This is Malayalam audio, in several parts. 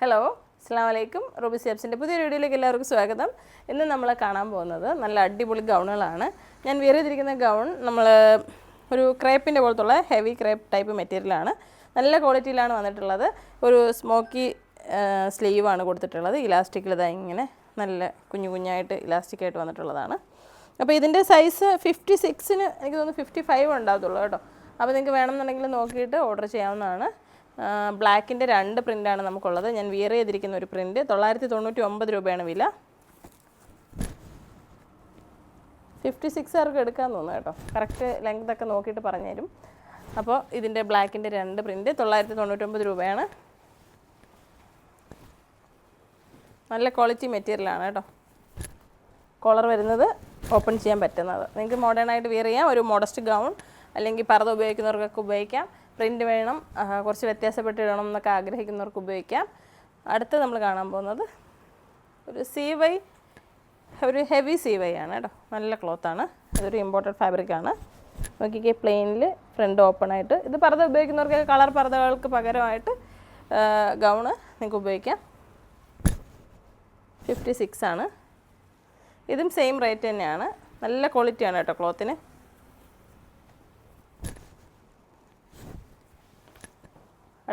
ഹലോ അസ്സാം വലൈക്കും റൂബി സിയാബ്സിന്റെ പുതിയൊരു വീഡിയോയിലേക്ക് എല്ലാവർക്കും സ്വാഗതം. ഇന്ന് നമ്മൾ കാണാൻ പോകുന്നത് നല്ല അടിപൊളി ഗൗണുകളാണ്. ഞാൻ വിയർ ചെയ്തിരിക്കുന്ന ഗൗൺ നമ്മൾ ഒരു ക്രേപ്പിന്റെ പോലത്തുള്ള ഹെവി ക്രേപ്പ് ടൈപ്പ് മെറ്റീരിയലാണ് നല്ല ക്വാളിറ്റിയിലാണ് വന്നിട്ടുള്ളത്. ഒരു സ്മോക്കി സ്ലീവാണ് കൊടുത്തിട്ടുള്ളത്. ഇലാസ്റ്റിക്കിൽ ഇതാ ഇങ്ങനെ നല്ല കുഞ്ഞു കുഞ്ഞായിട്ട് ഇലാസ്റ്റിക്കായിട്ട് വന്നിട്ടുള്ളതാണ്. അപ്പോൾ ഇതിന്റെ സൈസ് ഫിഫ്റ്റി സിക്സിന് എനിക്ക് തോന്നുന്നു ഫിഫ്റ്റി ഫൈവ് ഉണ്ടാകത്തുള്ളൂ കേട്ടോ. അപ്പോൾ നിങ്ങൾക്ക് വേണമെന്നുണ്ടെങ്കിൽ നോക്കിയിട്ട് ഓർഡർ ചെയ്യാവുന്നതാണ്. ബ്ലാക്കിന്റെ രണ്ട് പ്രിന്റാണ് നമുക്കുള്ളത്. ഞാൻ വിയർ ചെയ്തിരിക്കുന്ന ഒരു പ്രിന്റ് തൊള്ളായിരത്തി തൊണ്ണൂറ്റി ഒമ്പത് രൂപയാണ് വില. ഫിഫ്റ്റി സിക്സ് ആർക്ക് എടുക്കാൻ തോന്നുന്നു കേട്ടോ. കറക്റ്റ് ലെങ്ത് ഒക്കെ നോക്കിയിട്ട് പറഞ്ഞുതരും. അപ്പോൾ ഇതിന്റെ ബ്ലാക്കിന്റെ രണ്ട് പ്രിന്റ് തൊള്ളായിരത്തി തൊണ്ണൂറ്റൊമ്പത് രൂപയാണ്. നല്ല ക്വാളിറ്റി മെറ്റീരിയലാണ് കേട്ടോ. കോളർ വരുന്നത് ഓപ്പൺ ചെയ്യാൻ പറ്റുന്നത്. നിങ്ങൾക്ക് മോഡേൺ ആയിട്ട് വിയർ ചെയ്യാം. ഒരു മോഡസ്റ്റ് ഗൗൺ അല്ലെങ്കിൽ പർദ്ദ ഉപയോഗിക്കുന്നവർക്കൊക്കെ ഉപയോഗിക്കാം. പ്രിന്റ് വേണം കുറച്ച് വ്യത്യാസപ്പെട്ട് ഇടണം എന്നൊക്കെ ആഗ്രഹിക്കുന്നവർക്ക് ഉപയോഗിക്കാം. അടുത്ത് നമ്മൾ കാണാൻ പോകുന്നത് ഒരു സി വൈ ഒരു ഹെവി സി വൈ ആണ് കേട്ടോ. നല്ല ക്ലോത്താണ് ഇതൊരു ഇമ്പോർട്ടഡ് ഫാബ്രിക്കാണ് നോക്കിക്കേ പ്ലെയിനിൽ ഫ്രണ്ട് ഓപ്പൺ ആയിട്ട്. ഇത് പർദ്ദ ഉപയോഗിക്കുന്നവർക്ക് കളർ പർദ്ദകൾക്ക് പകരമായിട്ട് ഗൗണ് നിങ്ങൾക്ക് ഉപയോഗിക്കാം. ഫിഫ്റ്റി സിക്സ് ആണ്. ഇതും സെയിം റേറ്റ് തന്നെയാണ്. നല്ല ക്വാളിറ്റിയാണ് കേട്ടോ ക്ലോത്തിന്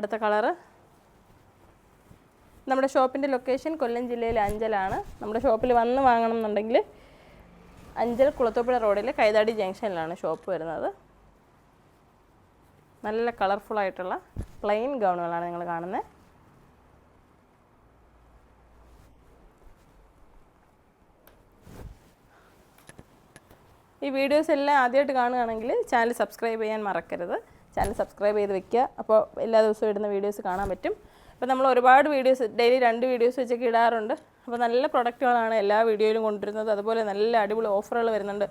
അടുത്ത കളറ്. നമ്മുടെ ഷോപ്പിന്റെ ലൊക്കേഷൻ കൊല്ലം ജില്ലയിലെ അഞ്ചലാണ്. നമ്മുടെ ഷോപ്പിൽ വന്ന് വാങ്ങണം എന്നുണ്ടെങ്കിൽ അഞ്ചൽ കുളത്തോപ്പുഴ റോഡിൽ കൈതാടി ജംഗ്ഷനിലാണ് ഷോപ്പ് വരുന്നത്. നല്ല കളർഫുള്ളായിട്ടുള്ള പ്ലെയിൻ ഗൗണുകളാണ് നിങ്ങൾ കാണുന്നത്. ഈ വീഡിയോസ് എല്ലാം ആദ്യമായിട്ട് കാണുകയാണെങ്കിൽ ചാനൽ സബ്സ്ക്രൈബ് ചെയ്യാൻ മറക്കരുത്. ചാനൽ സബ്സ്ക്രൈബ് ചെയ്ത് വെക്കുക. അപ്പോൾ എല്ലാ ദിവസവും ഇടുന്ന വീഡിയോസ് കാണാൻ പറ്റും. അപ്പോൾ നമ്മൾ ഒരുപാട് വീഡിയോസ് ഡെയിലി രണ്ട് വീഡിയോസ് വെച്ചൊക്കെ ഇടാറുണ്ട്. അപ്പോൾ നല്ല പ്രൊഡക്റ്റുകളാണ് എല്ലാ വീഡിയോയിലും കൊണ്ടുവരുന്നത്. അതുപോലെ നല്ല അടിപൊളി ഓഫറുകൾ വരുന്നുണ്ട്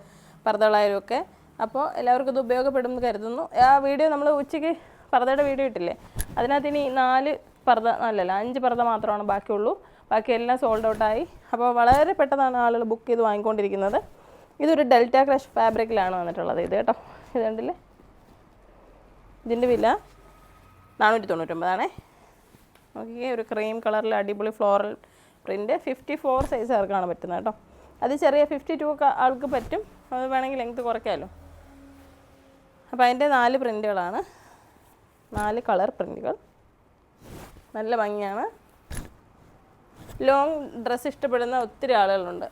പർദ്ദകളായാലും ഒക്കെ. അപ്പോൾ എല്ലാവർക്കും ഇത് ഉപയോഗപ്പെടും എന്ന് കരുതുന്നു. ആ വീഡിയോ നമ്മൾ ഉച്ചയ്ക്ക് പർദ്ദയുടെ വീഡിയോ ഇട്ടില്ലേ? അതിനകത്ത് ഇനി നാല് പർദ്ദ അല്ലല്ല അഞ്ച് പർദ്ദ മാത്രമാണ് ബാക്കിയുള്ളൂ. ബാക്കി എല്ലാം സോൾഡ് ഔട്ടായി അപ്പോൾ വളരെ പെട്ടെന്നാണ് ആളുകൾ ബുക്ക് ചെയ്ത് വാങ്ങിക്കൊണ്ടിരിക്കുന്നത്. ഇതൊരു ഡെൽറ്റ ക്രഷ് ഫാബ്രിക്കിലാണ് വന്നിട്ടുള്ളത് ഇത് കേട്ടോ. ഇത് കണ്ടില്ലേ? ഇതിന്റെ വില നാനൂറ്റി തൊണ്ണൂറ്റൊമ്പതാണേ ഓക്കെ ഒരു ക്രീം കളറിൽ അടിപൊളി floral print fifty four size ആർക്കാണ് പറ്റുന്നത് കേട്ടോ? അത് ചെറിയ ഫിഫ്റ്റി ടു ആൾക്ക് പറ്റും. അത് വേണമെങ്കിൽ ലെങ്ത് കുറയ്ക്കാമല്ലോ അപ്പോൾ അതിന്റെ നാല് പ്രിന്റുകളാണ് നാല് കളർ പ്രിന്റുകൾ നല്ല ഭംഗിയാണ്. ലോങ് ഡ്രസ്സ് ഇഷ്ടപ്പെടുന്ന ഒത്തിരി ആളുകളുണ്ട്.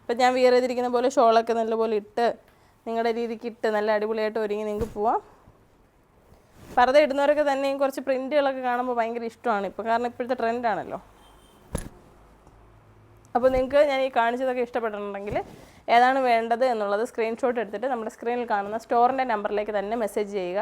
ഇപ്പം ഞാൻ വിയർ ചെയ്തിരിക്കുന്ന പോലെ ഷോളൊക്കെ നല്ലപോലെ ഇട്ട് നിങ്ങളുടെ രീതിക്ക് ഇട്ട് നല്ല അടിപൊളിയായിട്ട് ഒരുങ്ങി നിങ്ങൾക്ക് പോവാം. പർദ്ദ ഇടുന്നവരൊക്കെ തന്നെയും കുറച്ച് പ്രിന്റുകളൊക്കെ കാണുമ്പോൾ ഭയങ്കര ഇഷ്ടമാണ്. ഇപ്പോൾ കാരണം ഇപ്പോഴത്തെ ട്രെൻഡാണല്ലോ അപ്പോൾ നിങ്ങൾക്ക് ഞാൻ ഈ കാണിച്ചതൊക്കെ ഇഷ്ടപ്പെട്ടിട്ടുണ്ടെങ്കിൽ ഏതാണ് വേണ്ടത് എന്നുള്ളത് സ്ക്രീൻഷോട്ട് എടുത്തിട്ട് നമ്മുടെ സ്ക്രീനിൽ കാണുന്ന സ്റ്റോറിന്റെ നമ്പറിലേക്ക് തന്നെ മെസ്സേജ് ചെയ്യുക.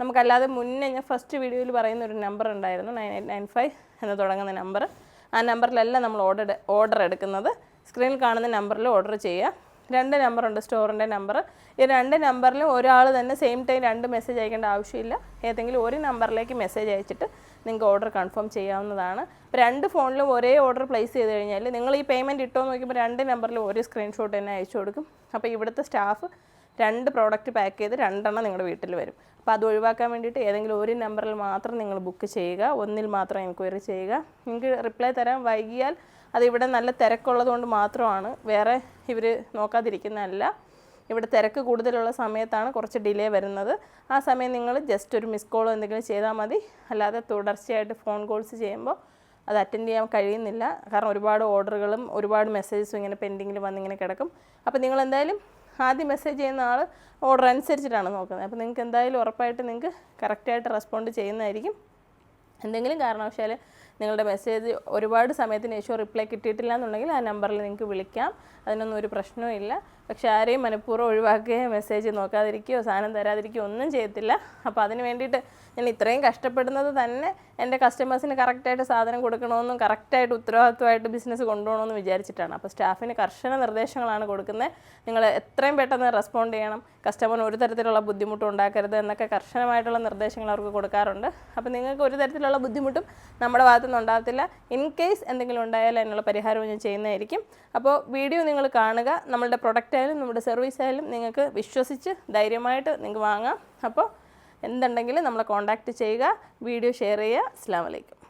നമുക്കല്ലാതെ മുന്നേ ഞാൻ ഫസ്റ്റ് വീഡിയോയിൽ പറയുന്ന ഒരു നമ്പർ ഉണ്ടായിരുന്നു നയൻ എയ്റ്റ് നയൻ ഫൈവ് എന്ന് തുടങ്ങുന്ന നമ്പർ ആ നമ്പറിലല്ല നമ്മൾ ഓർഡർ ഓർഡർ എടുക്കുന്നത്. സ്ക്രീനിൽ കാണുന്ന നമ്പറിൽ ഓർഡർ ചെയ്യുക. രണ്ട് നമ്പറുണ്ട് സ്റ്റോറിന്റെ നമ്പർ ഈ രണ്ട് നമ്പറിലും ഒരാൾ തന്നെ സെയിം ടൈം രണ്ട് മെസ്സേജ് അയക്കേണ്ട ആവശ്യമില്ല. ഏതെങ്കിലും ഒരു നമ്പറിലേക്ക് മെസ്സേജ് അയച്ചിട്ട് നിങ്ങൾക്ക് ഓർഡർ കൺഫേം ചെയ്യാവുന്നതാണ്. ഇപ്പോൾ രണ്ട് ഫോണിലും ഒരേ ഓർഡർ പ്ലേസ് ചെയ്ത് കഴിഞ്ഞാൽ നിങ്ങൾ ഈ പേയ്മെന്റ് ഇട്ടോ നോക്കുമ്പോൾ രണ്ട് നമ്പറിലും ഒരു സ്ക്രീൻഷോട്ട് തന്നെ അയച്ചു കൊടുക്കും. അപ്പോൾ ഇവിടുത്തെ സ്റ്റാഫ് രണ്ട് പ്രോഡക്റ്റ് പാക്ക് ചെയ്ത് രണ്ടെണ്ണം നിങ്ങളുടെ വീട്ടിൽ വരും. അപ്പോൾ അത് ഒഴിവാക്കാൻ വേണ്ടിയിട്ട് ഏതെങ്കിലും ഒരു നമ്പറിൽ മാത്രം നിങ്ങൾ ബുക്ക് ചെയ്യുക. ഒന്നിൽ മാത്രം എൻക്വയറി ചെയ്യുക. നിങ്ങൾക്ക് റിപ്ലൈ തരാൻ വൈകിയാൽ അത് ഇവിടെ നല്ല തിരക്കുള്ളത് കൊണ്ട് മാത്രമാണ്. വേറെ ഇവർ നോക്കാതിരിക്കുന്നതല്ല. ഇവിടെ തിരക്ക് കൂടുതലുള്ള സമയത്താണ് കുറച്ച് ഡിലേ വരുന്നത്. ആ സമയം നിങ്ങൾ ജസ്റ്റ് ഒരു മിസ് കോളോ എന്തെങ്കിലും ചെയ്താൽ മതി. അല്ലാതെ തുടർച്ചയായിട്ട് ഫോൺ കോൾസ് ചെയ്യുമ്പോൾ അത് അറ്റൻഡ് ചെയ്യാൻ കഴിയുന്നില്ല. കാരണം ഒരുപാട് ഓർഡറുകളും ഒരുപാട് മെസ്സേജസും ഇങ്ങനെ പെൻഡിങ്ങിൽ വന്നിങ്ങനെ കിടക്കും. അപ്പോൾ നിങ്ങൾ എന്തായാലും ആദ്യം മെസ്സേജ് ചെയ്യുന്ന ആൾ ഓർഡർ അനുസരിച്ചിട്ടാണ് നോക്കുന്നത്. അപ്പോൾ നിങ്ങൾക്ക് എന്തായാലും ഉറപ്പായിട്ട് നിങ്ങൾക്ക് കറക്റ്റായിട്ട് റെസ്പോണ്ട് ചെയ്യുന്നതായിരിക്കും. എന്തെങ്കിലും കാരണവശാൽ നിങ്ങളുടെ മെസ്സേജ് ഒരുപാട് സമയത്തിന് ശേഷം റിപ്ലൈ കിട്ടിയിട്ടില്ല എന്നുണ്ടെങ്കിൽ ആ നമ്പറിൽ നിങ്ങൾക്ക് വിളിക്കാം. അതിനൊന്നും ഒരു പ്രശ്നവുമില്ല പക്ഷെ ആരെയും മനഃപൂർവം ഒഴിവാക്കുകയോ മെസ്സേജ് നോക്കാതിരിക്കുകയോ സാധനം തരാതിരിക്കുകയോ ഒന്നും ചെയ്യത്തില്ല. അപ്പോൾ അതിന് വേണ്ടിയിട്ട് ഞാൻ ഇത്രയും കഷ്ടപ്പെടുന്നത് തന്നെ എന്റെ കസ്റ്റമേഴ്സിന് കറക്റ്റായിട്ട് സാധനം കൊടുക്കണമെന്നും കറക്റ്റായിട്ട് ഉത്തരവാദിത്വമായിട്ട് ബിസിനസ് കൊണ്ടുപോകണമെന്ന് വിചാരിച്ചിട്ടാണ്. അപ്പോൾ സ്റ്റാഫിന് കർശന നിർദ്ദേശങ്ങളാണ് കൊടുക്കുന്നത്. നിങ്ങൾ എത്രയും പെട്ടെന്ന് റെസ്പോണ്ട് ചെയ്യണം. കസ്റ്റമറിന് ഒരു തരത്തിലുള്ള ബുദ്ധിമുട്ടും ഉണ്ടാക്കരുത് എന്നൊക്കെ കർശനമായിട്ടുള്ള നിർദ്ദേശങ്ങൾ അവർക്ക് കൊടുക്കാറുണ്ട്. അപ്പോൾ നിങ്ങൾക്ക് ഒരു തരത്തിലുള്ള ബുദ്ധിമുട്ടും നമ്മുടെ ഭാഗത്തുനിന്ന് ഉണ്ടാകത്തില്ല. ഇൻ കേസ് എന്തെങ്കിലും ഉണ്ടായാൽ അതിനുള്ള പരിഹാരവും ഞാൻ ചെയ്യുന്നതായിരിക്കും. അപ്പോൾ വീഡിയോ നിങ്ങൾ കാണുക. നമ്മളുടെ പ്രൊഡക്റ്റ് ആയാലും നമ്മുടെ സർവീസ് ആയാലും നിങ്ങൾക്ക് വിശ്വസിച്ച് ധൈര്യമായിട്ട് നിങ്ങൾക്ക് വാങ്ങാം. അപ്പോൾ എന്തുണ്ടെങ്കിലും നമ്മളെ കോൺടാക്റ്റ് ചെയ്യുക. വീഡിയോ ഷെയർ ചെയ്യുക. അസ്സാം വലൈക്കും